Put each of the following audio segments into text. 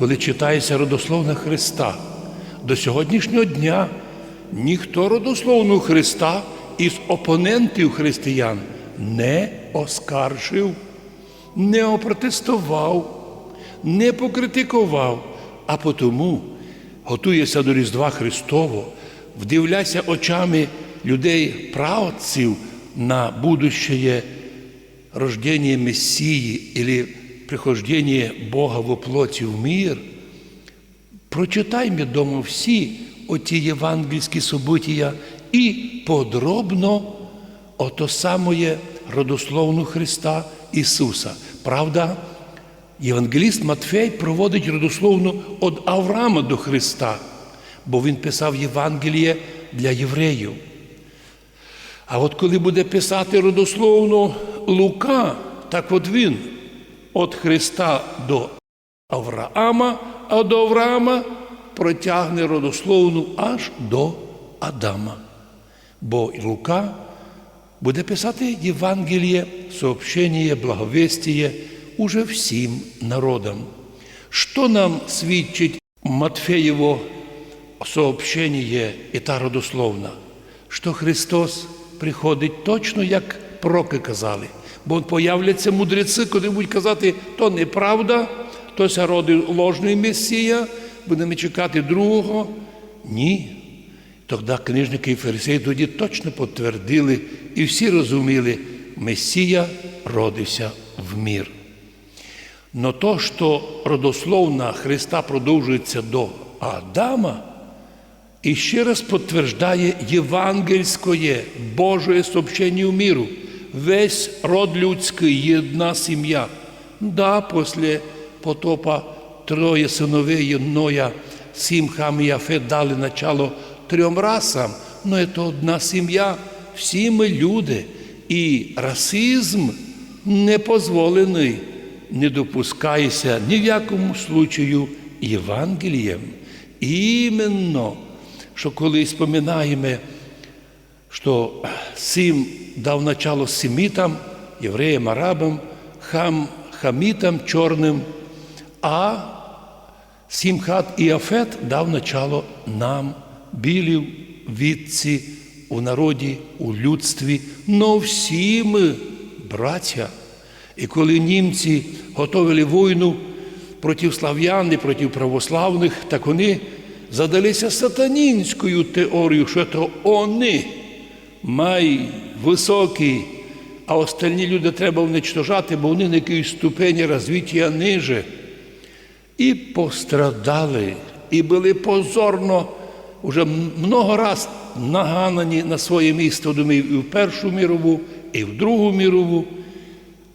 коли читається родословна Христа, до сьогоднішнього дня ніхто родословну Христа із опонентів християн не оскаржив, не опротестував, не покритикував, а потому готується до Різдва Христового, вдивляйся очами людей правців на будущее рождение Мессии или прихождение Бога во плоті в мир, прочитай мне дома всі оті євангельські события і подробно ото самое родословну Христа Ісуса. Правда, Євангеліст Матфей проводить родословну від Авраама до Христа, бо він писав Євангеліє для євреїв. А от коли буде писати родословно Лука, так от він від Христа до Авраама, а до Авраама протягне родословну аж до Адама. Бо Лука буде писати Євангеліє, сообщення, благовестіє уже всім народам. Що нам свідчить Матфеєво сообщение і та родословна? Що Христос приходить точно, як пророки казали. Бо появляться мудреці, коли будуть казати, то неправда, то ся родив ложний Месія, будемо чекати другого. Ні. Тоді книжники і фарисеї тоді точно підтвердили і всі розуміли, Месія родився в мір. Но то, що родословна Христа продовжується до Адама, і ще раз підтверждає євангельське Божє сообщення в міру. Весь род людський, одна сім'я. Да, після потопа троє синовей Ноя, сім хам і Яфет дали начало трьом расам, але це одна сім'я, всі ми люди. І расизм не дозволений, не допускається ні в якому случаю Євангелієм. Іменно, що коли споминаємо, що Сим дав начало семітам, євреям, арабам, хам, хамітам чорним, а Сімхат і Афет дав начало нам, білів, відці, у народі, у людстві, но всі ми браття. І коли німці готували війну проти слав'ян і проти православних, так вони задалися сатанінською теорією, що це вони май високі, а остальні люди треба уничтожати, бо вони на якійсь ступені розвиття ниже. І пострадали, і були позорно вже много раз наганані на своє місто, думаю, і в Першу мірову, і в Другу мірову.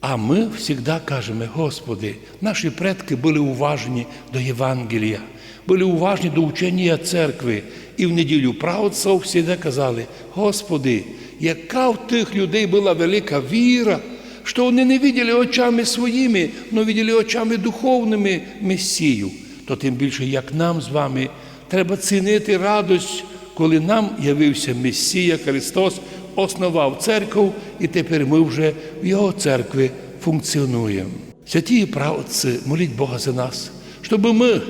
А ми завжди кажемо, Господи, наші предки були уважні до Євангелія, були уважні до учення церкви. І в неділю правоців завжди казали, Господи, яка в тих людей була велика віра, що вони не виділи очами своїми, але виділи очами духовними Месію. То тим більше, як нам з вами, треба цінити радость, коли нам явився Месія Христос, основав церкву, і тепер ми вже в Його церкві функціонуємо. Святі правоці, моліть Бога за нас, щоб ми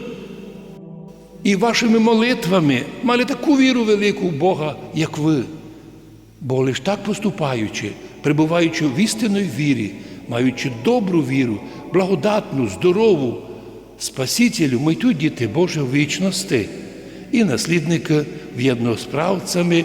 і вашими молитвами мали таку віру велику в Бога, як ви. Бо лише так поступаючи, перебуваючи в істинної вірі, маючи добру віру, благодатну, здорову, Спасителю, ми йдуть діти Боже в вічності і наслідники в'єдно з правцями